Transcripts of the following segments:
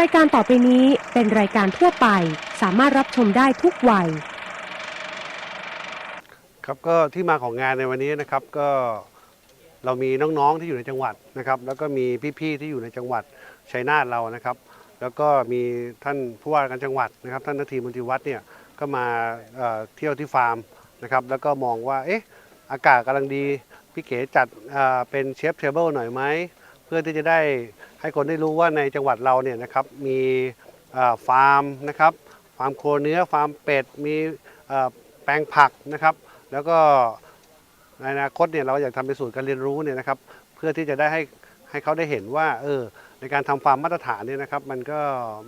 รายการต่อไปนี้เป็นรายการทั่วไป สามารถรับชมได้ทุกวัย ครับก็ที่มาของงานในวันนี้นะครับก็เรามีน้องๆที่อยู่ในจังหวัดนะครับแล้วก็มีพี่ๆที่อยู่ในจังหวัดชัยนาทเรานะครับ แล้วก็มีท่านผู้ว่าการจังหวัดนะครับ ท่านนาทีมุนติวัฒน์เนี่ยก็มาเอ่อเที่ยวที่ฟาร์มนะครับแล้วก็มองว่าเอ๊ะอากาศกำลังดีพี่เก๋จัดเอ่อเป็นเชฟเทเบิลหน่อยไหม เพื่อที่จะได้ให้คนได้รู้ว่าในจังหวัดเราเนี่ยนะครับมีฟาร์มนะครับฟาร์มโคเนื้อฟาร์มเป็ดมีแปลงผักนะครับ แล้วก็ในอนาคตเนี่ยเราอยากทำเป็นศูนย์การเรียนรู้เนี่ยนะครับ เพื่อที่จะได้ให้ให้เขาได้เห็นว่าเออในการทำฟาร์มมาตรฐานเนี่ยนะครับ มันก็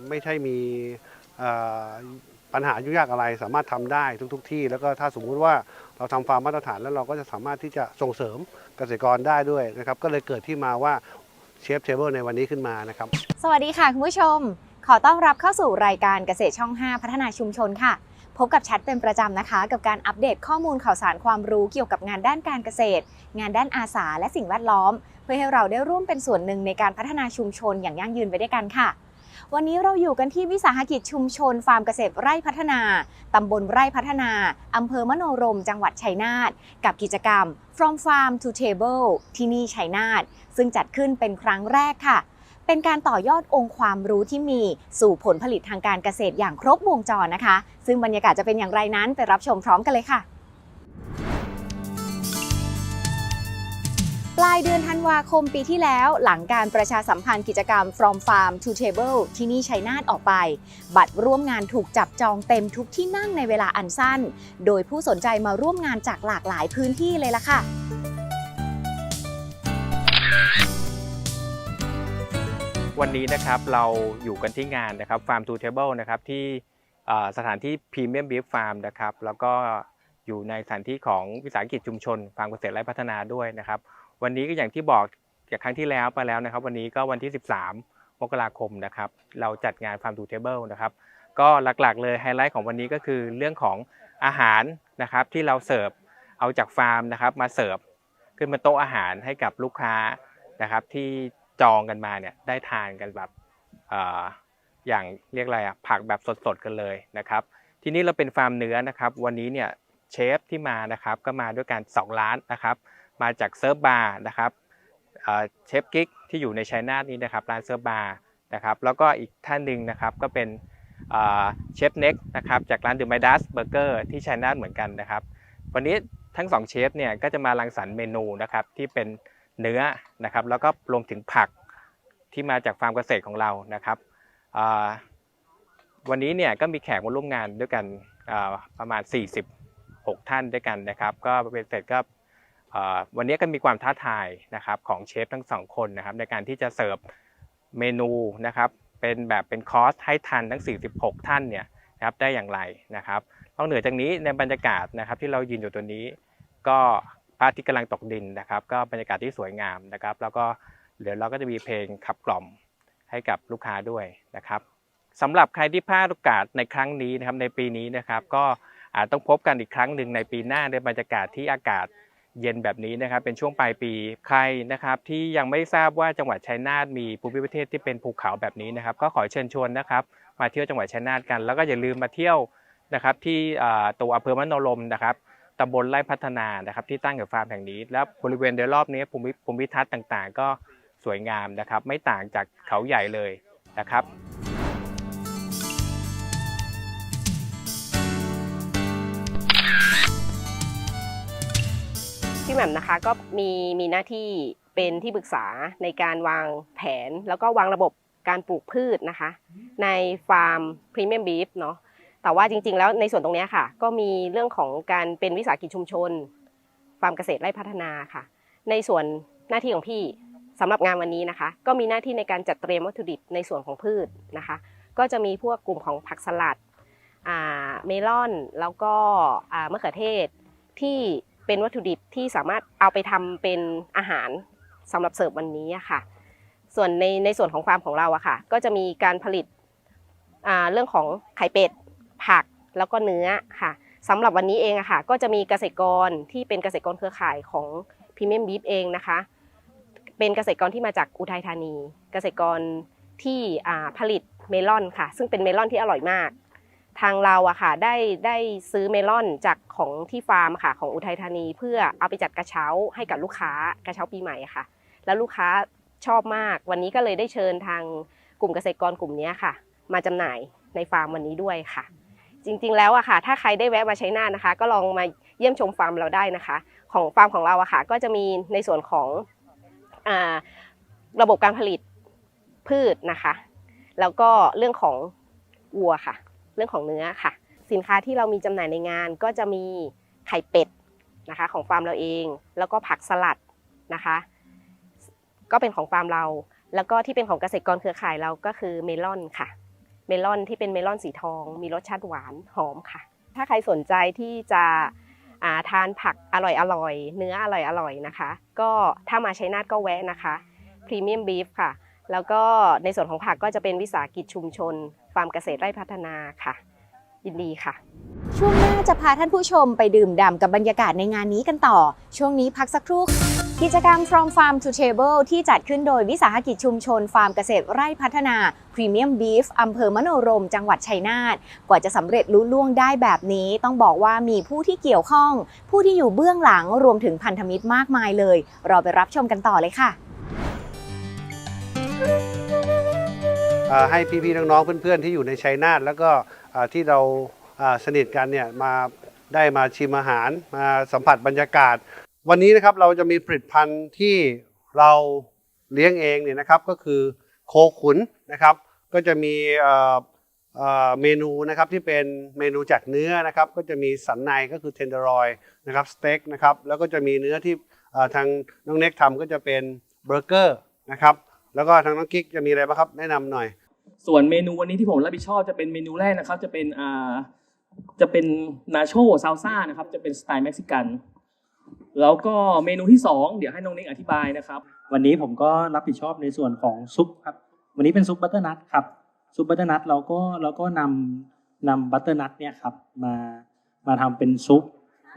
ไม่ใช่มีปัญหายุ่งยากอะไร สามารถทำได้ทุกๆที่ แล้วก็ถ้าสมมุติว่าเราทำฟาร์มมาตรฐานแล้วเราก็จะสามารถที่จะส่งเสริมเกษตรกรได้ด้วยนะครับ ก็เลยเกิดที่มาว่า เชฟเทเบิลในวันนี้ขึ้นมานะครับ สวัสดีค่ะคุณผู้ชม ขอต้อนรับเข้าสู่รายการเกษตรช่อง 5 พัฒนาชุมชนค่ะ พบกับแชทเป็นประจำนะคะ กับการอัปเดตข้อมูลข่าวสารความรู้เกี่ยวกับงานด้านการเกษตร งานด้านอาสาและสิ่งแวดล้อม เพื่อให้เราได้ร่วมเป็นส่วนหนึ่งในการพัฒนาชุมชนอย่างยั่งยืนไปด้วยกันค่ะวันนี้เราอยู่กันที่วิสาหกิจชุมชน ฟาร์มเกษตรไร่พัฒนา ตำบลไร่พัฒนา อำเภอมโนรม จังหวัดชัยนาท กับกิจกรรม From Farm to Table ที่นี่ชัยนาทซึ่งจัดขึ้นเป็นครั้งแรกค่ะ เป็นการต่อยอดองค์ความรู้ที่มีสู่ผลผลิตทางการเกษตรอย่างครบวงจรนะคะ ซึ่งบรรยากาศจะเป็นอย่างไรนั้นไปรับชมพร้อมกันเลยค่ะ ปลายเดือนธันวาคมปีที่แล้วหลังการประชาสัมพันธ์กิจกรรม From Farm to Table ที่นี่ชัยนาทออกไป บัตรร่วมงานถูกจับจองเต็มทุกที่นั่งในเวลาอันสั้น โดยผู้สนใจมาร่วมงานจากหลากหลายพื้นที่เลยล่ะค่ะวันนี้นะครับเราอยู่กันที่งานนะครับ Farm to Table นะครับที่สถานที่ Premium Beef Farm นะครับแล้วก็อยู่ในสถานที่ของวิสาหกิจชุมชนฟาร์มเกษตรไร่พัฒนาด้วยนะครับ วันนี้ก็อย่างที่บอกจากครั้งที่แล้วไปแล้วนะครับ วันนี้ก็วันที่ 13 มกราคมนะครับ เราจัดงาน Farm to Table นะครับ ก็หลักๆเลยไฮไลท์ของวันนี้ก็คือเรื่องของอาหารนะครับที่เราเสิร์ฟเอาจากฟาร์มนะครับมาเสิร์ฟขึ้นมาโต๊ะอาหารให้กับลูกค้านะครับที่จองกันมาเนี่ยได้ทานกันแบบออย่างเรียกอะไรอะผักแบบสดๆกันเลยนะครับที่นี้เราเป็นฟาร์มเนื้อนะครับ วันนี้เนี่ยเชฟที่มานะครับก็มาด้วยกัน2ร้านนะครับ มาจากเซิร์ฟบาร์นะครับเชฟกิกที่อยู่ในชัยนาทนี้นะครับร้านเซิร์ฟบาร์นะครับแล้วก็อีกท่านหนึ่งนะครับก็เป็นเชฟเน็กนะครับจากร้านเดอะไมดัสเบอร์เกอร์ที่ชัยนาทเหมือนกันนะครับวันนี้ทั้งสองเชฟเนี่ยก็จะมารังสรรค์เมนูนะครับที่เป็นเนื้อนะครับแล้วก็รวมถึงผักที่มาจากฟาร์มเกษตรของเรานะครับวันนี้เนี่ยก็มีแขกมาร่วมงานด้วยกันประมาณ 46 ท่านด้วยกันนะครับ ก็เป็นเสร็จก็ วันนี้ก็มีความท้าทายนะครับของเชฟทั้งสองคนนะครับในการที่จะเสิร์ฟเมนูนะครับเป็นแบบเป็นคอร์สให้ทันทั้ง 46 ท่านเนี่ยนะครับได้อย่างไรนะครับนอกเหนือจากนี้ในบรรยากาศนะครับที่เรายืนอยู่ตัวนี้ ก็พระอาทิตย์กำลังตกดินนะครับ ก็บรรยากาศที่สวยงามนะครับ แล้วก็เดี๋ยวเราก็จะมีเพลงขับกล่อมให้กับลูกค้าด้วยนะครับสำหรับใครที่พลาดโอกาสในครั้งนี้นะครับในปีนี้นะครับ ก็อาจต้องพบกันอีกครั้งหนึ่งในปีหน้าในบรรยากาศที่อากาศ เย็นแบบนี้นะครับเป็นช่วงปลายปีใครนะครับที่ยังไม่ทราบว่าจังหวัดชัยนาทมีภูมิประเทศที่เป็นภูเขาแบบนี้นะครับ ก็ขอเชิญชวนนะครับมาเที่ยวจังหวัดชัยนาทกัน แล้วก็อย่าลืมมาเที่ยวนะครับที่ตัวอำเภอมโนรมนะครับตำบลไร่พัฒนานะครับที่ตั้งอยู่ฟาร์มแห่งนี้ แล้วบริเวณโดยรอบนี้ภูมิภูมิทัศน์ต่างๆ ก็สวยงามนะครับ ไม่ต่างจากเขาใหญ่เลยนะครับ พี่แหม่มนะคะก็มีมีหน้าที่เป็นที่ปรึกษาในการวางแผน แล้วก็วางระบบการปลูกพืชนะคะ ในฟาร์มพรีเมียมบีฟเนาะแต่ว่าจริง ๆ แล้วในส่วนตรงนี้ค่ะ ก็มีเรื่องของการเป็นวิสาหกิจชุมชน ฟาร์มเกษตรไร่พัฒนาค่ะ ในส่วนหน้าที่ของพี่สำหรับงานวันนี้นะคะ ก็มีหน้าที่ในการจัดเตรียมวัตถุดิบในส่วนของพืชนะคะ ก็จะมีพวกกลุ่มของผักสลัดอ่าเมลอนแล้วก็มะเขือเทศที่ เป็นวัตถุดิบที่สามารถเอาไปทำเป็นอาหารสำหรับเสิร์ฟวันนี้ค่ะ ส่วนในในส่วนของฟาร์มของเราอะค่ะ ก็จะมีการผลิตเรื่องของไข่เป็ด ผักแล้วก็เนื้อค่ะสำหรับวันนี้เองอะค่ะ ก็จะมีเกษตรกรที่เป็นเกษตรกรเครือข่ายของพรีเมียมบีฟเองนะคะ เป็นเกษตรกรที่มาจากอุทัยธานี เกษตรกรที่ผลิตเมลอนค่ะ ซึ่งเป็นเมลอนที่อร่อยมาก ทางเราอะค่ะได้ได้ซื้อเมลอนจากของที่ฟาร์มค่ะของอุทัยธานี เพื่อเอาไปจัดกระเช้าให้กับลูกค้ากระเช้าปีใหม่ค่ะ แล้วลูกค้าชอบมาก วันนี้ก็เลยได้เชิญทางกลุ่มเกษตรกรกลุ่มนี้ค่ะ มาจำหน่ายในฟาร์มวันนี้ด้วยค่ะ จริงๆแล้วอะค่ะ ถ้าใครได้แวะมาใช้หน้านะคะ ก็ลองมาเยี่ยมชมฟาร์มเราได้นะคะ ของฟาร์มของเราอะค่ะ ก็จะมีในส่วนของอระบบการผลิตพืชนะคะ แล้วก็เรื่องของวัวค่ะ เรื่องของเนื้อค่ะ สินค้าที่เรามีจำหน่ายในงานก็จะมีไข่เป็ดนะคะของฟาร์มเราเอง แล้วก็ผักสลัดนะคะ ก็เป็นของฟาร์มเรา แล้วก็ที่เป็นของเกษตรกรเครือข่ายเราก็คือเมลอนค่ะ เมลอนที่เป็นเมลอนสีทอง มีรสชาติหวานหอมค่ะ ถ้าใครสนใจที่จะาทานผักอร่อยอร่อยๆเนื้ออร่อยอร่อยๆนะคะ ก็ถ้ามาใชัยนาทก็แวะนะคะพรีเมียมบีฟค่ะ แล้วก็ในส่วนของผักก็จะเป็นวิสาหกิจชุมชน ฟาร์มเกษตรไร่พัฒนาค่ะ ยินดีค่ะ ช่วงหน้าจะพาท่านผู้ชมไปดื่มด่ำกับบรรยากาศในงานนี้กันต่อ ช่วงนี้พักสักครู่ กิจกรรม From Farm to Table ที่จัดขึ้นโดยวิสาหกิจชุมชน ฟาร์มเกษตรไร่พัฒนา Premium Beef อำเภอมโนรม จังหวัดชัยนาทกว่าจะสำเร็จลุล่วงได้แบบนี้ ต้องบอกว่ามีผู้ที่เกี่ยวข้อง ผู้ที่อยู่เบื้องหลังรวมถึงพันธมิตรมากมายเลย เราไปรับชมกันต่อเลยค่ะ ให้พี่ๆน้องๆเพื่อนๆที่อยู่ในชัยนาทแล้วก็ที่เราสนิทกันเนี่ยมาได้มาชิมอาหารมาสัมผัสบรรยากาศ วันนี้นะครับเราจะมีผลิตภัณฑ์ที่เราเลี้ยงเองเนี่ยนะครับก็คือโคขุนนะครับ ก็จะมีเมนูนะครับที่เป็นเมนูจากเนื้อนะครับ ก็จะมีสันในก็คือเทนเดอร์รอยนะครับสเต็กนะครับแล้วก็จะมีเนื้อที่ทางน้องเน็กทำก็จะเป็นเบอร์เกอร์นะครับแล้วก็ทางน้องกิ๊กจะมีอะไรบ้างครับแนะนำหน่อย ส่วนเมนูวันนี้ที่ผมรับผิดชอบจะเป็นเมนูแรกนะครับ จะเป็นอ่าจะเป็นนาโชซาลซ่านะครับ จะเป็นสไตล์เม็กซิกัน แล้วก็เมนูที่สองเดี๋ยวให้น้องนิกอธิบายนะครับ วันนี้ผมก็รับผิดชอบในส่วนของซุปครับ วันนี้เป็นซุปบัตเตอร์นัทครับ ซุปบัตเตอร์นัทเราก็เราก็นำนำบัตเตอร์นัทเนี่ยครับมามาทำเป็นซุป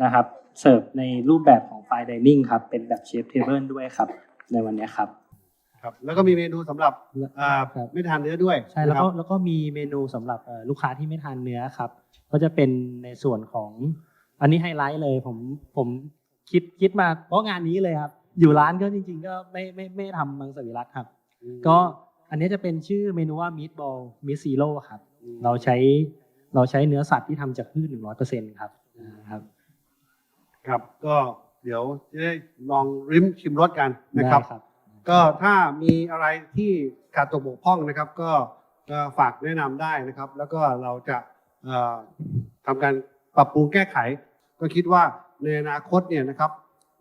นะครับ เสิร์ฟในรูปแบบของไฟดิเนิ่งครับ เป็นแบบเชฟเทเบิลด้วยครับ ในวันนี้ครับ ครับแล้วก็มีเมนูสำหรับอ่าครับ ไม่ทานเนื้อด้วยใช่แล้วก็นะครับแล้วก็มีเมนูสำหรับเอ่อลูกค้าที่ไม่ทานเนื้อครับ ก็จะเป็นในส่วนของอันนี้ไฮไลท์เลยผมผมคิดคิดมาเพราะงานนี้เลยครับ อยู่ร้านก็จริง ๆ ก็ไม่ไม่ไม่ทำมังสวิรัตครับ ก็อันนี้จะเป็นชื่อเมนูว่า meatball meat zero ครับ เราใช้เราใช้เนื้อสัตว์ที่ทำจากพืชหนึ่งร้อยเปอร์เซ็นต์ครับนะครับครับ ก็เดี๋ยวจะได้ลองริมชิมรสกันนะครับ ได้ครับ ก็ถ้ามีอะไรที่ขาดตกบกพร่องนะครับ ก็ก็ฝากแนะนำได้นะครับ แล้วก็เราจะเอ่อทำการปรับปรุงแก้ไข ก็คิดว่าในอนาคตเนี่ยนะครับ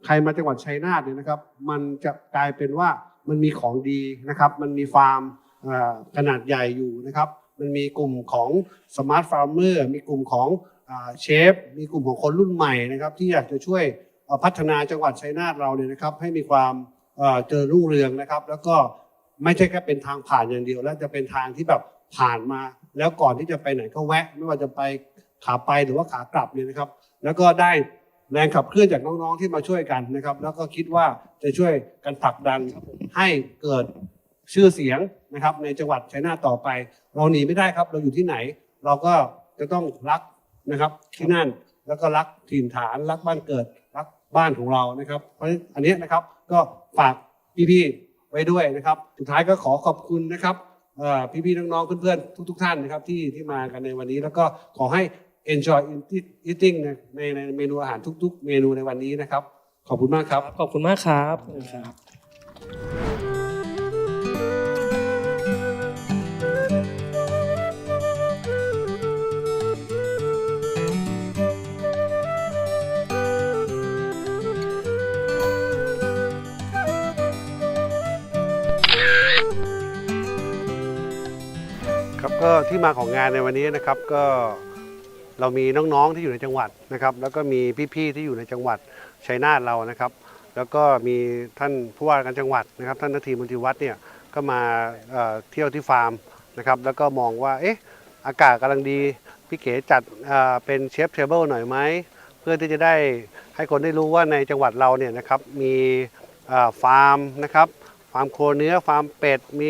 ใครมาจังหวัดชัยนาทเนี่ยนะครับ มันจะกลายเป็นว่ามันมีของดีนะครับ มันมีฟาร์มเอ่อขนาดใหญ่อยู่นะครับ มันมีกลุ่มของสมาร์ทฟาร์มเมอร์มีกลุ่มของอ่าเชฟ มีกลุ่มของคนรุ่นใหม่นะครับ ที่อยากจะช่วยเอ่อพัฒนาจังหวัดชัยนาทเราเนี่ยนะครับ ให้มีความ เอ่อเจริญรุ่งเรืองนะครับ แล้วก็ไม่ใช่แค่เป็นทางผ่านอย่างเดียว แล้วจะเป็นทางที่แบบผ่านมา แล้วก่อนที่จะไปไหนก็แวะ ไม่ว่าจะไปขาไปหรือว่าขากลับเนี่ยนะครับ แล้วก็ได้แรงขับเคลื่อนจากน้องๆที่มาช่วยกันนะครับ แล้วก็คิดว่าจะช่วยกันผลักดันให้เกิดชื่อเสียงนะครับ ในจังหวัดชัยนาทต่อไป เราหนีไม่ได้ครับ เราอยู่ที่ไหน เราก็จะต้องรักนะครับที่นั่นแล้วก็รักถิ่นฐานรักบ้านเกิดรักบ้านของเรานะครับ เพราะอันนี้นะครับ ก็ฝากพี่ๆไว้ด้วยนะครับ สุดท้ายก็ขอขอบคุณนะครับพี่ๆน้องๆเพื่อนๆทุก ๆ ท่านนะครับที่ที่มากันในวันนี้ แล้วก็ขอให้ enjoy eating ในในเมนูอาหารทุก ๆ เมนูในวันนี้นะครับ ขอบคุณมากครับ ขอบคุณมากครับ ก็ที่มาของงานในวันนี้นะครับก็เรามีน้องๆที่อยู่ในจังหวัดนะครับ แล้วก็มีพี่ๆที่อยู่ในจังหวัดชัยนาทเรานะครับ แล้วก็มีท่านผู้ว่าการจังหวัดนะครับ ท่านนาทีมุนทิวัฒน์เนี่ยก็มาเอ่อเที่ยวที่ฟาร์มนะครับ แล้วก็มองว่าเอ๊ะอากาศกำลังดีพี่เก๋จัดเอ่อเป็นเชฟเทเบิลหน่อยไหมเพื่อที่จะได้ให้คนได้รู้ว่าในจังหวัดเราเนี่ยนะครับมีเอ่อฟาร์มนะครับฟาร์มโคเนื้อฟาร์มเป็ดมี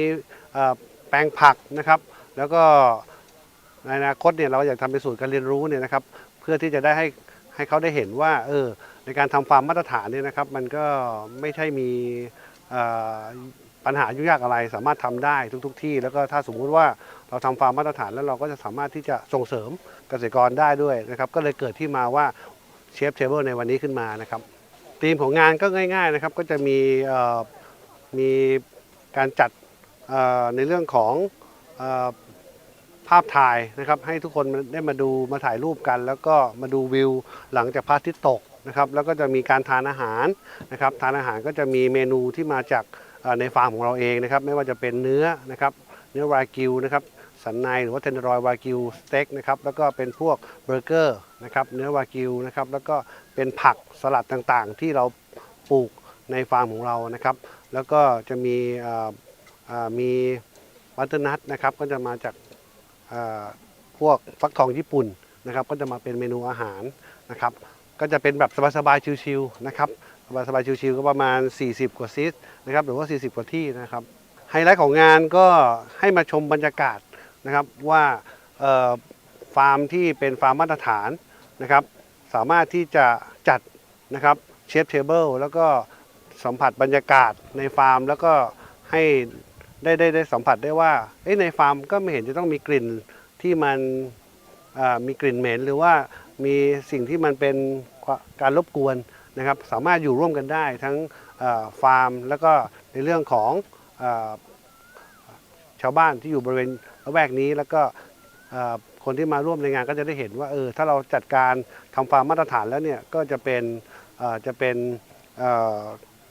เอ่อแปลงผักนะครับ แล้วก็ในอนาคตเนี่ยเราอยากทำเป็นศูนย์การเรียนรู้เนี่ยนะครับเพื่อที่จะได้ให้ให้เขาได้เห็นว่าเออในการทำฟาร์มมาตรฐานเนี่ยนะครับ มันก็ไม่ใช่มีปัญหายุ่งยากอะไร สามารถทำได้ทุก ๆ ที่ แล้วก็ถ้าสมมุติว่าเราทำฟาร์มมาตรฐานแล้วเราก็จะสามารถที่จะส่งเสริมเกษตรกรได้ด้วยนะครับ ก็เลยเกิดที่มาว่าเชฟเทเบิลในวันนี้ขึ้นมานะครับธีมของงานก็ง่าย ๆนะครับ ก็จะมีมีการจัดในเรื่องของ ภาพถ่ายนะครับให้ทุกคนได้มาดูมาถ่ายรูปกัน แล้วก็มาดูวิวหลังจากพระอาทิตย์ตกนะครับแล้วก็จะมีการทานอาหารนะครับทานอาหารก็จะมีเมนูที่มาจากในฟาร์มของเราเองนะครับไม่ว่าจะเป็นเนื้อนะครับเนื้อวากิวนะครับสันในหรือว่าเทนเดรอยวากิวสเต็กนะครับแล้วก็เป็นพวกเบอร์เกอร์นะครับเนื้อวากิวนะครับแล้วก็เป็นผักสลัดต่างๆ ที่เราปลูกในฟาร์มของเรานะครับ แล้วก็จะมีมีวัตเตอร์นัทนะครับก็จะมาจาก พวกฟักทองญี่ปุ่นนะครับก็จะมาเป็นเมนูอาหารนะครับก็จะเป็นแบบสบายๆชิวๆนะครับสบายๆชิวๆก็ประมาณ 40 กว่าซิสนะครับหรือว่า 40 กว่าที่นะครับไฮไลท์ของงานก็ให้มาชมบรรยากาศนะครับว่าฟาร์มที่เป็นฟาร์มมาตรฐานนะครับสามารถที่จะจัดนะครับเชฟเทเบิลแล้วก็สัมผัสบรรยากาศในฟาร์ม แล้วก็ให้ ได้ได้ได้สัมผัสได้ว่าในฟาร์มก็ไม่เห็นจะต้องมีกลิ่นที่มันมีกลิ่นเหม็นหรือว่ามีสิ่งที่มันเป็นการรบกวนนะครับ สามารถอยู่ร่วมกันได้ทั้งฟาร์ม แล้วก็ในเรื่องของอชาวบ้านที่อยู่บริเวณละแวกนี้ แล้วก็คนที่มาร่วมในงานก็จะได้เห็นว่าเออถ้าเราจัดการทำฟาร์มมาตรฐานแล้วเนี่ยก็จะเป็นจะเป็น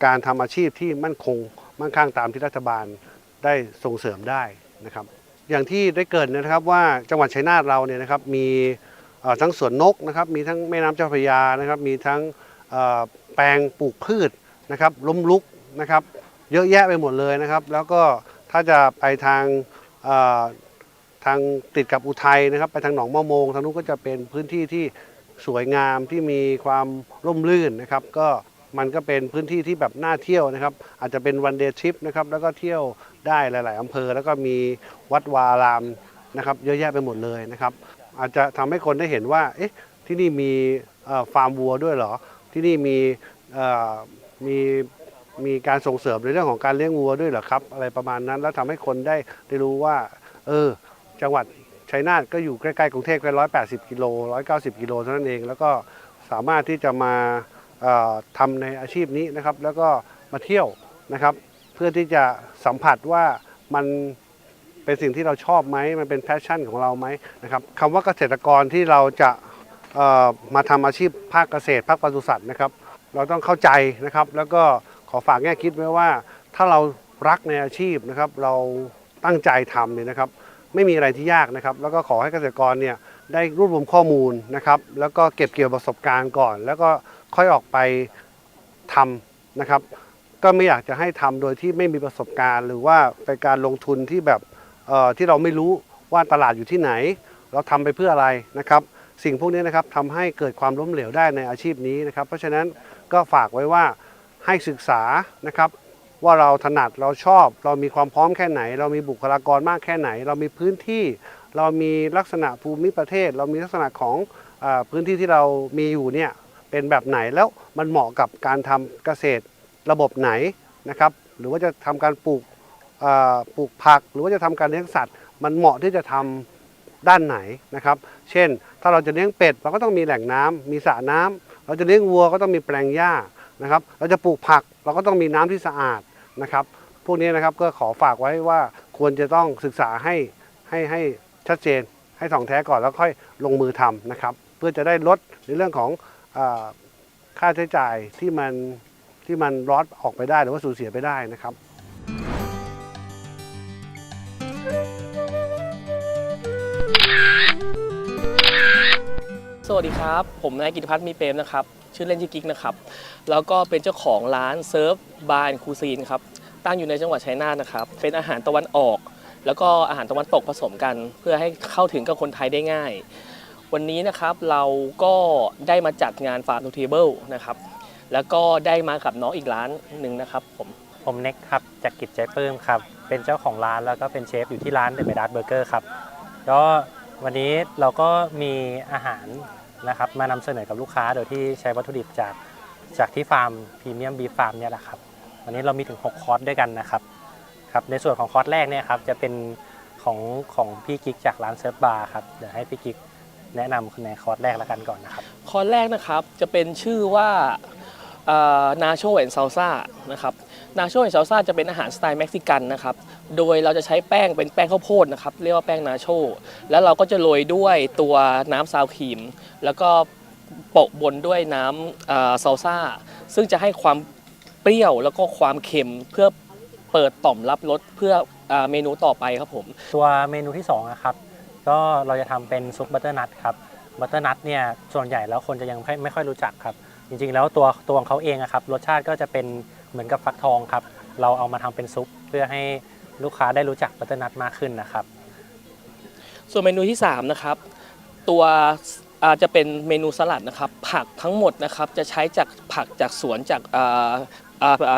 การทำอาชีพที่มั่นคงมั่งคั่งตามที่รัฐบาล ได้ส่งเสริมได้นะครับ อย่างที่ได้เกิดนะครับว่าจังหวัดชัยนาทเราเนี่ยนะครับมีทั้งสวนนกนะครับ มีทั้งแม่น้ำเจ้าพระยานะครับ มีทั้งแปลงปลูกพืชนะครับล้มลุกนะครับ เยอะแยะไปหมดเลยนะครับ แล้วก็ถ้าจะไปทางทางติดกับอุทัยนะครับ ไปทางหนองมะโมงทางนู้นก็จะเป็นพื้นที่ที่สวยงามที่มีความร่มรื่นนะครับ ก็มันก็เป็นพื้นที่ที่แบบน่าเที่ยวนะครับ อาจจะเป็นวันเดย์ทริปนะครับ แล้วก็เที่ยว ได้หลาย ๆอำเภอ แล้วก็มีวัดวาอารามนะครับเยอะแยะไปหมดเลยนะครับ อาจจะทำให้คนได้เห็นว่าเอ๊ะที่นี่มีฟาร์มวัวด้วยเหรอ ที่นี่มีมีมีการส่งเสริมในเรื่องของการเลี้ยงวัวด้วยเหรอครับ อะไรประมาณนั้น แล้วทำให้คนได้ได้รู้ว่า เออ จังหวัดชัยนาทก็อยู่ใกล้ ๆ กรุงเทพแค่ร้อยแปดสิบกิโลร้อยเก้าสิบกิโลเท่านั้นเอง แล้วก็สามารถที่จะมาเอ่อทำในอาชีพนี้นะครับ แล้วก็มาเที่ยวนะครับ พื่อที่จะสัมผัสว่ามันเป็นสิ่งที่เราชอบไหมมันเป็นแพชชั่นของเราไหมนะครับคำว่าเกษตรกรที่เราจะมาทำอาชีพภาคเกษตรภาคปศุสัตว์นะครับ เราต้องเข้าใจนะครับ แล้วก็ขอฝากแง่คิดไว้ว่า ถ้าเรารักในอาชีพนะครับ เราตั้งใจทำเนี่ยนะครับ ไม่มีอะไรที่ยากนะครับ แล้วก็ขอให้เกษตรกรเนี่ยได้รวบรวมข้อมูลนะครับ แล้วก็เก็บเกี่ยวประสบการณ์ก่อน แล้วก็ค่อยออกไปทำนะครับ ก็ไม่อยากจะให้ทำโดยที่ไม่มีประสบการณ์ หรือว่าเป็นการลงทุนที่แบบเอ่อที่เราไม่รู้ว่าตลาดอยู่ที่ไหน เราทำไปเพื่ออะไรนะครับ สิ่งพวกนี้นะครับทำให้เกิดความล้มเหลวได้ในอาชีพนี้นะครับ เพราะฉะนั้นก็ฝากไว้ว่าให้ศึกษานะครับ ว่าเราถนัดเราชอบ เรามีความพร้อมแค่ไหน เรามีบุคลากรมากแค่ไหน เรามีพื้นที่ เรามีลักษณะภูมิประเทศ เรามีลักษณะของอพื้นที่ที่เรามีอยู่เนี่ยเป็นแบบไหนแล้วมันเหมาะกับการทำเกษตร ระบบไหนนะครับ หรือว่าจะทำการปลูกปลูกผัก หรือว่าจะทำการเลี้ยงสัตว์ มันเหมาะที่จะทำด้านไหนนะครับ เช่น ถ้าเราจะเลี้ยงเป็ดเราก็ต้องมีแหล่งน้ำมีสระน้ำเราจะเลี้ยงวัวก็ต้องมีแปลงหญ้านะครับ เราจะปลูกผักเราก็ต้องมีน้ำที่สะอาดนะครับ พวกนี้นะครับก็ขอฝากไว้ว่าควรจะต้องศึกษาให้ให้ให้ชัดเจน ให้ถ่องแท้ก่อนแล้วค่อยลงมือทำนะครับ เพื่อจะได้ลดในเรื่องของอค่าใช้จ่ายที่มัน ที่มันรอดออกไปได้หรือว่าสูญเสียไปได้นะครับสวัสดีครับ ผมนายกิติพัฒน์มีเปรมนะครับ ชื่อเล่นชื่อกิ๊กนะครับ แล้วก็เป็นเจ้าของร้านเซิร์ฟบาร์คูซีนครับ ตั้งอยู่ในจังหวัดชัยนาทนะครับ เป็นอาหารตะวันออก แล้วก็อาหารตะวันตกผสมกัน เพื่อให้เข้าถึงกับคนไทยได้ง่าย วันนี้นะครับเราก็ได้มาจัดงานฟาร์มทูเทเบิลนะครับ แล้วก็ได้มากับน้องอีกร้านหนึ่งนะครับผม ผมเน็กครับจากกิจใจปลื้มครับเเป็นเจ้าของร้านแล้วก็เป็นเชฟอยู่ที่ร้านเดอะเมดัสเบอร์เกอร์ครับก็วันนี้เราก็มีอาหารนะครับมานำเสนอกับลูกค้าโดยที่ใช้วัตถุดิบจากจากที่ฟาร์มพรีเมียมบีฟาร์มเนี่ยแหละครับวันนี้เรามีถึง 6 คอร์สด้วยกันนะครับครับในส่วนของคอร์สแรกเนี่ยครับจะเป็นของของพี่กิ๊กจากร้านเซิร์ฟบาร์ครับเดี๋ยวให้พี่กิ๊กแนะนำในคอร์สแรกแล้วกันก่อนนะครับ คอร์สแรกนะครับจะเป็นชื่อว่า นาโชแอนซาลซ่านะครับนาโชแอนซาลซ่าจะเป็นอาหารสไตล์เม็กซิกันนะครับโดยเราจะใช้แป้งเป็นแป้งข้าวโพดนะครับเรียกว่าแป้งนาโชแล้วเราก็จะโรยด้วยตัวน้ำซาวครีม แล้วก็โปะบนด้วยน้ำซาลซ่าซึ่งจะให้ความเปรี้ยวแล้วก็ความเค็มเพื่อเปิดต่อมรับรสเพื่ออเมนูต่อไปครับผม ตัวเมนูที่2นะครับก็เราจะทำเป็นซุปบัตเตอร์นัทครับบัตเตอร์นัทเนี่ยส่วนใหญ่แล้วคนจะยังไม่ค่อยรู้จักครับ จริงๆ แล้วตัวตัวของเขาเองอะครับรสชาติก็จะเป็นเหมือนกับฟักทองครับ เราเอามาทำเป็นซุปเพื่อให้ลูกค้าได้รู้จักบัตเตอร์นัทมากขึ้นนะครับ ส่วนเมนูที่3นะครับตัวอาจะเป็นเมนูสลัดนะครับ ผักทั้งหมดนะครับจะใช้จากผักจากสวนจาก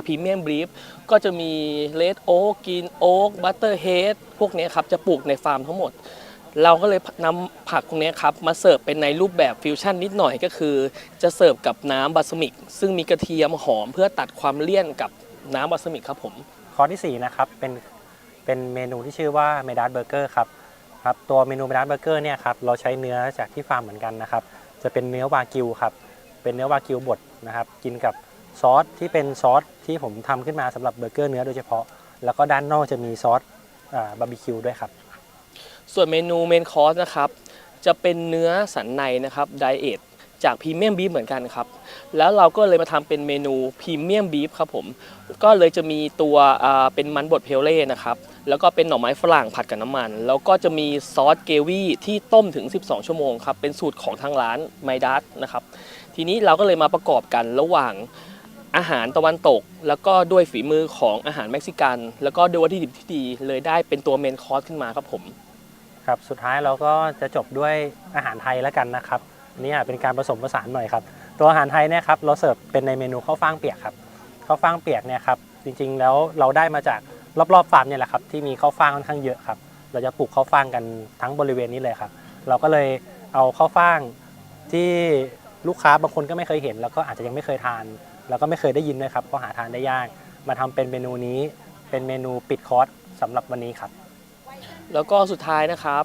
พรีเมียมบรีฟก็จะมีเลดโอ๊กกินโอ๊กบัตเตอร์เฮดพวกนี้ครับจะปลูกในฟาร์มทั้งหมด เราก็เลยนำผักพวกนี้ครับมาเสิร์ฟเป็นในรูปแบบฟิวชั่นนิดหน่อยก็คือ จะเสิร์ฟกับน้ำบาสมิก ซึ่งมีกระเทียมหอมเพื่อตัดความเลี่ยนกับน้ำบาสมิกครับผมคอร์สที่4นะครับเป็นเป็นเมนูที่ชื่อว่าเมดัสเบอร์เกอร์ครับครับตัวเมนูเมดัสเบอร์เกอร์เนี่ยครับเราใช้เนื้อจากที่ฟาร์มเหมือนกันนะครับจะเป็นเนื้อวากิวครับเป็นเนื้อวากิวบดนะครับกินกับซอสที่เป็นซอสที่ผมทำขึ้นมาสำหรับเบอร์เกอร์เนื้อโดยเฉพาะ แล้วก็ด้านนอกจะมีซอสบาร์บีคิวด้วยครับ ส่วนเมนูเมนคอร์สนะครับ จะเป็นเนื้อสันในนะครับไดเอทจากพรีเมียมบีฟเหมือนกันครับ แล้วเราก็เลยมาทำเป็นเมนูพรีเมียมบีฟครับผม ก็เลยจะมีตัวเป็นมันบดเพลเล่นะครับ แล้วก็เป็นหน่อไม้ฝรั่งผัดกับน้ำมัน แล้วก็จะมีซอสเกวี่ที่ต้มถึง 12 ชั่วโมงครับ เป็นสูตรของทางร้านไมดัสนะครับ ทีนี้เราก็เลยมาประกอบกันระหว่างอาหารตะวันตก แล้วก็ด้วยฝีมือของอาหารเม็กซิกัน แล้วก็ด้วยวัตถุดิบที่ดีเลยได้เป็นตัวเมนคอร์สขึ้นมาครับผม ครับสุดท้ายเราก็จะจบด้วยอาหารไทยแล้วกันนะครับอันนี่เป็นการผสมผสานหน่อยครับตัวอาหารไทยเนี่ยครับเราเสิร์ฟเป็นในเมนูข้าวฟ่างเปียกครับข้าวฟ่างเปียกเนี่ยครับจริงๆแล้วเราได้มาจากรอบๆฟาร์มเนี่ยแหละครับที่มีข้าวฟ่างค่อนข้างเยอะครับเราจะปลูกข้าวฟ่างกันทั้งบริเวณนี้เลยครับ เราก็เลยเอาข้าวฟ่างที่ลูกค้าบางคนก็ไม่เคยเห็น แล้วก็อาจจะยังไม่เคยทาน แล้วก็ไม่เคยได้ยินด้วยครับเพราหาทานได้ยากมาทำเป็นเมนูนี้เป็นเมนูปิดคอร์สสำหรับวันนี้ครับ แล้วก็สุดท้ายนะครับ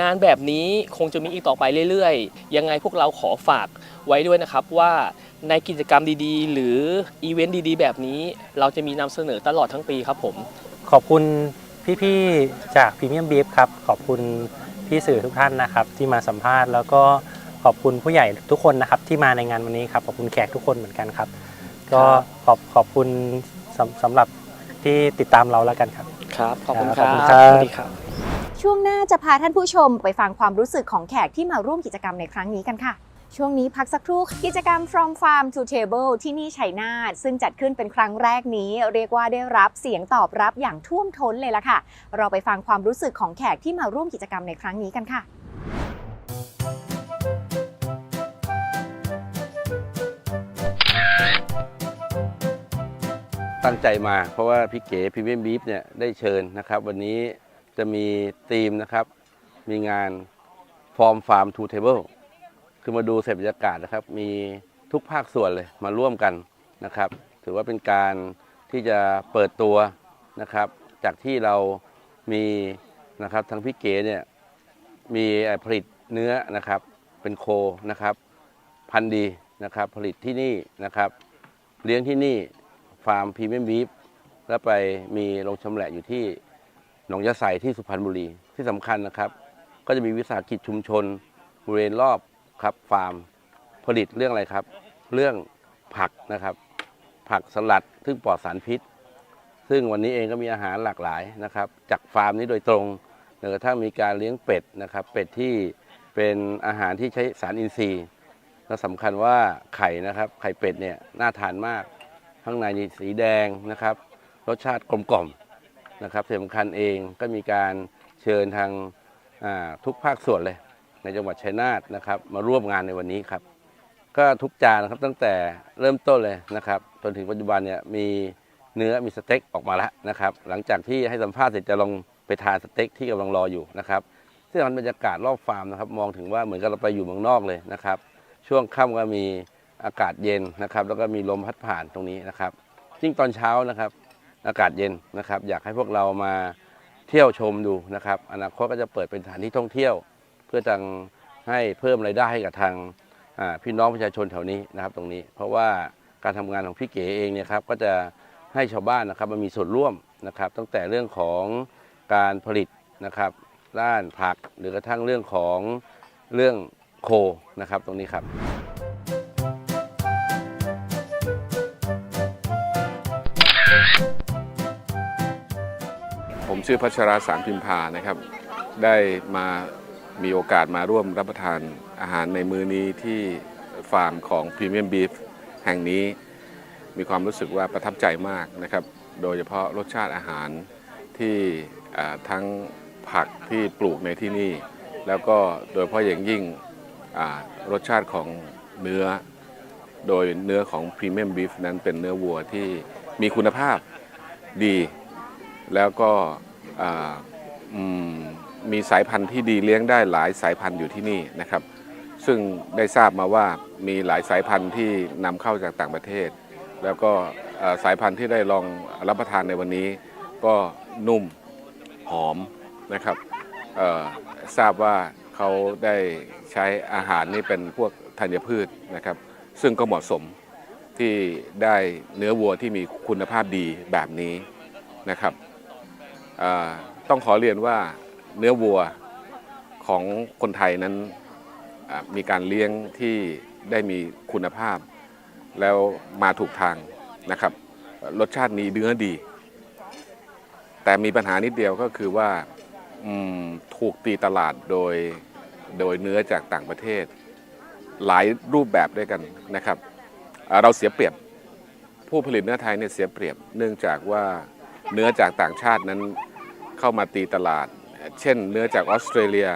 งานแบบนี้คงจะมีอีกต่อไปเรื่อยๆ ยังไงพวกเราขอฝากไว้ด้วยนะครับว่าในกิจกรรมดีๆ หรืออีเวนต์ดีๆ แบบนี้เราจะมีนำเสนอตลอดทั้งปีครับผม ขอบคุณพี่ๆ จากพรีเมียมบีฟครับ ขอบคุณพี่สื่อทุกท่านนะครับ ที่มาสัมภาษณ์แล้วก็ขอบคุณผู้ใหญ่ทุกคนนะครับ ที่มาในงานวันนี้ครับ ขอบคุณแขกทุกคนเหมือนกันครับ ก็ขอบขอบคุณสำสำหรับที่ติดตามเราแล้วกันครับ ครับขอบคุณคครัรับบขอบคุณครับ สวัสดีครับ ช่วงหน้าจะพาท่านผู้ชมไปฟังความรู้สึกของแขกที่มาร่วมกิจกรรมในครั้งนี้กันค่ะ ช่วงนี้พักสักครู่กิจกรรม From Farm to Table ที่นี่ชัยนาทซึ่งจัดขึ้นเป็นครั้งแรกนี้ เรียกว่าได้รับเสียงตอบรับอย่างท่วมท้นเลยล่ะค่ะ เราไปฟังความรู้สึกของแขกที่มาร่วมกิจกรรมในครั้งนี้กันค่ะ ตั้งใจมา เพราะว่าพี่เก๋พรีเมียมบีฟเนี่ยได้เชิญนะครับ วันนี้จะมีธีมนะครับ มีงาน Form Farm to Table คือมาดูเสพบรรยากาศนะครับ มีทุกภาคส่วนเลยมาร่วมกันนะครับ ถือว่าเป็นการที่จะเปิดตัวนะครับ จากที่เรามีนะครับทางพี่เก๋เนี่ยมีผลิตเนื้อนะครับเป็นโคนะครับ พันธุ์ดีนะครับ ผลิตที่นี่นะครับ เลี้ยงที่นี่ ฟาร์มพรีเมียมบีฟแล้วไปมีโรงชำแหละอยู่ที่หนองยะไสที่สุพรรณบุรีที่สำคัญนะครับ ก็จะมีวิสาหกิจชุมชนบริเวณรอบครับฟาร์มผลิตเรื่องอะไรครับ เรื่องผักนะครับ ผักสลัดซึ่งปลอดสารพิษ ซึ่งวันนี้เองก็มีอาหารหลากหลายนะครับ จากฟาร์มนี้โดยตรงจนกระทั่งมีการเลี้ยงเป็ดนะครับ เป็ดที่เป็นอาหารที่ใช้สารอินทรีย์และสำคัญว่าไข่นะครับ ไข่เป็ดเนี่ยน่าทานมาก ข้างในนี่สีแดงนะครับ รสชาติกลมกล่อมนะครับสำคัญเองก็มีการเชิญทางาทุกภาคส่วนเลย ในจังหวัดชัยนาทนะครับ มาร่วมงานในวันนี้ครับ ก็ทุกจานนะครับตั้งแต่เริ่มต้นเลยนะครับจนถึงปัจจุบันเนี่ยมีเนื้อมีสเต็กออกมาแล้วนะครับ หลังจากที่ให้สัมภาษณ์เสร็จจะลองไปทานสเต็กที่กำลังรออยู่นะครับซึ่งมันบรรยากาศรอบฟาร์มนะครับ มองถึงว่าเหมือนกับเราไปอยู่เมืองนอกเลยนะครับ ช่วงค่ำก็มี อากาศเย็นนะครับ แล้วก็มีลมพัดผ่านตรงนี้นะครับยิ่งตอนเช้านะครับ อากาศเย็นนะครับ อยากให้พวกเรามาเที่ยวชมดูนะครับ อนาคตก็จะเปิดเป็นสถานที่ท่องเที่ยว เพื่อทางให้เพิ่มรายได้ให้กับทางพี่น้องประชาชนแถวนี้นะครับ ตรงนี้ เพราะว่าการทำงานของพี่เก๋เองเนี่ยครับก็จะให้ชาวบ้านนะครับมันมีส่วนร่วมนะครับ ตั้งแต่เรื่องของการผลิตนะครับด้านผักหรือกระทั่งเรื่องของเรื่องโคนะครับตรงนี้ครับ ชื่อพัชราสารพิมพานะครับ ได้มามีโอกาสมาร่วมรับประทานอาหารในมื้อนี้ที่ฟาร์มของพรีเมียมบีฟแห่งนี้ มีความรู้สึกว่าประทับใจมากนะครับ โดยเฉพาะรสชาติอาหารที่ทั้งผักที่ปลูกในที่นี่ แล้วก็โดยเฉพาะอย่างยิ่งรสชาติของเนื้อ โดยเนื้อของพรีเมียมบีฟนั้นเป็นเนื้อวัวที่มีคุณภาพดี แล้วก็ มีสายพันธุ์ที่ดีเลี้ยงได้หลายสายพันธุ์อยู่ที่นี่นะครับ ซึ่งได้ทราบมาว่ามีหลายสายพันธุ์ที่นำเข้าจากต่างประเทศ แล้วก็สายพันธุ์ที่ได้ลองรับประทานในวันนี้ ก็นุ่มหอมนะครับทราบว่าเขาได้ใช้อาหารนี่เป็นพวกธัญพืชนะครับ ซึ่งก็เหมาะสมที่ได้เนื้อวัวที่มีคุณภาพดีแบบนี้นะครับ ต้องขอเรียนว่าเนื้อวัวของคนไทยนั้นมีการเลี้ยงที่ได้มีคุณภาพ แล้วมาถูกทางนะครับ รสชาตินี้เนื้อดี แต่มีปัญหานิดเดียวก็คือว่าถูกตีตลาดโดยโดยเนื้อจากต่างประเทศ หลายรูปแบบด้วยกันนะครับ เราเสียเปรียบผู้ผลิตเนื้อไทยเนี่ยเสียเปรียบ เนื่องจากว่าเนื้อจากต่างชาตินั้น เข้ามาตีตลาด เช่นเนื้อจากออสเตรเลีย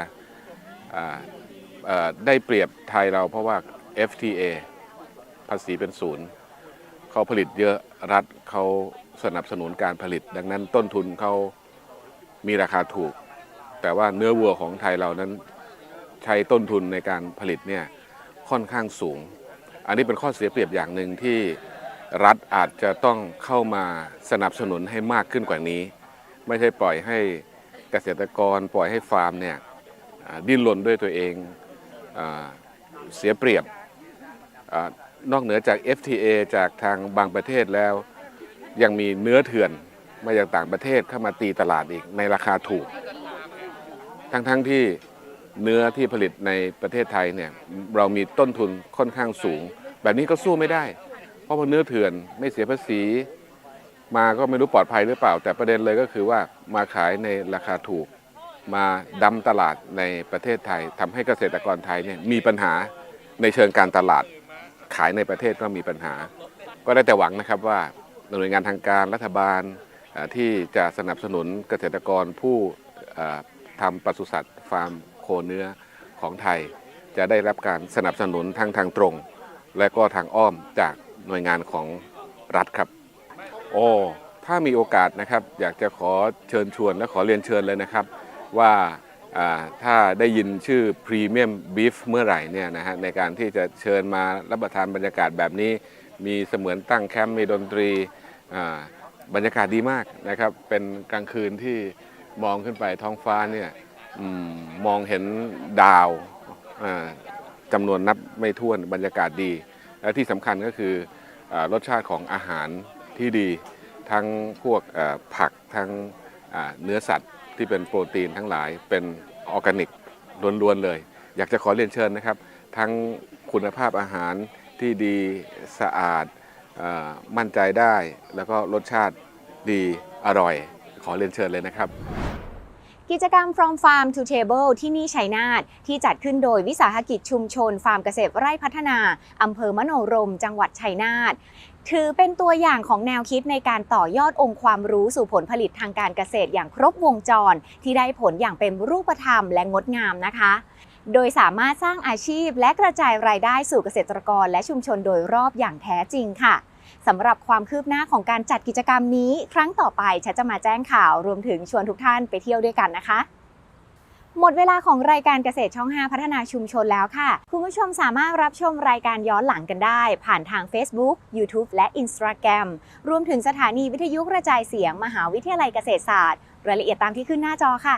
ได้เปรียบไทยเราเพราะว่า FTA ภาษีเป็นศูนย์เขาผลิตเยอะรัฐเขาสนับสนุนการผลิต ดังนั้นต้นทุนเขามีราคาถูก แต่ว่าเนื้อวัวของไทยเรานั้นใช้ต้นทุนในการผลิตเนี่ยค่อนข้างสูง อันนี้เป็นข้อเสียเปรียบอย่างหนึ่งที่รัฐอาจจะต้องเข้ามาสนับสนุนให้มากขึ้นกว่านี้ ไม่ใช่ปล่อยให้เกษตรกรปล่อยให้ฟาร์มเนี่ยดิ้นรนด้วยตัวเองอเสียเปรียบอนอกเหนือจาก FTA จากทางบางประเทศแล้ว ยังมีเนื้อเถื่อนมาจากต่างประเทศเข้ามาตีตลาดอีกในราคาถูก ทั้งๆทที่เนื้อที่ผลิตในประเทศไทยเนี่ยเรามีต้นทุนค่อนข้างสูง แบบนี้ก็สู้ไม่ได้ เพราะว่าเนื้อเถื่อนไม่เสียภาษี มาก็ไม่รู้ปลอดภัยหรือเปล่า แต่ประเด็นเลยก็คือว่ามาขายในราคาถูก มาดำตลาดในประเทศไทยทำให้เกษตรกรไทยเนี่ยมีปัญหาในเชิงการตลาด ขายในประเทศก็มีปัญหา ก็ได้แต่หวังนะครับว่าหน่วยงานทางการรัฐบาลที่จะสนับสนุนเกษตรกรผู้เอ่อทำปศุสัตว์ฟาร์มโคเนื้อของไทย จะได้รับการสนับสนุนทั้งทางตรง และก็ทางอ้อมจากหน่วยงานของรัฐครับ โอ้ถ้ามีโอกาสนะครับอยากจะขอเชิญชวนและขอเรียนเชิญเลยนะครับ ว่าถ้าได้ยินชื่อพรีเมียมบีฟเมื่อไหร่เนี่ยนะฮะในการที่จะเชิญมารับประทานบรรยากาศแบบนี้ มีเสมือนตั้งแคมป์มีดนตรีบรรยากาศดีมากนะครับ เป็นกลางคืนที่มองขึ้นไปท้องฟ้าเนี่ยอมองเห็นดาวจำนวนนับไม่ถ้วนบรรยากาศดี และที่สำคัญก็คืออรสชาติของอาหาร ที่ดีทั้งพวกผักทั้งเนื้อสัตว์ที่เป็นโปรตีนทั้งหลายเป็นออร์แกนิกล้วนๆเลย อยากจะขอเรียนเชิญนะครับ ทั้งคุณภาพอาหารที่ดีสะอาดอมั่นใจได้ แล้วก็รสชาติดีอร่อย ขอเรียนเชิญเลยนะครับ กิจกรรม From Farm to Table ที่นี่ชัยนาทที่จัดขึ้นโดยวิสาหกิจชุมชน ฟาร์มเกษตรไร่พัฒนา อำเภอมโนรม จังหวัดชัยนาท ถือเป็นตัวอย่างของแนวคิดในการต่อยอดองค์ความรู้สู่ผลผลิตทางการเกษตรอย่างครบวงจร ที่ได้ผลอย่างเป็นรูปธรรมและงดงามนะคะ โดยสามารถสร้างอาชีพและกระจายรายได้สู่เกษตรกรและชุมชนโดยรอบอย่างแท้จริงค่ะสำหรับความคืบหน้าของการจัดกิจกรรมนี้ ครั้งต่อไปฉันจะมาแจ้งข่าวรวมถึงชวนทุกท่านไปเที่ยวด้วยกันนะคะ หมดเวลาของรายการเกษตรช่อง 5 พัฒนาชุมชนแล้วค่ะ คุณผู้ชมสามารถรับชมรายการย้อนหลังกันได้ ผ่านทาง Facebook, YouTube และ Instagram รวมถึงสถานีวิทยุกระจายเสียง มหาวิทยาลัยเกษตรศาสตร์ รายละเอียดตามที่ขึ้นหน้าจอค่ะ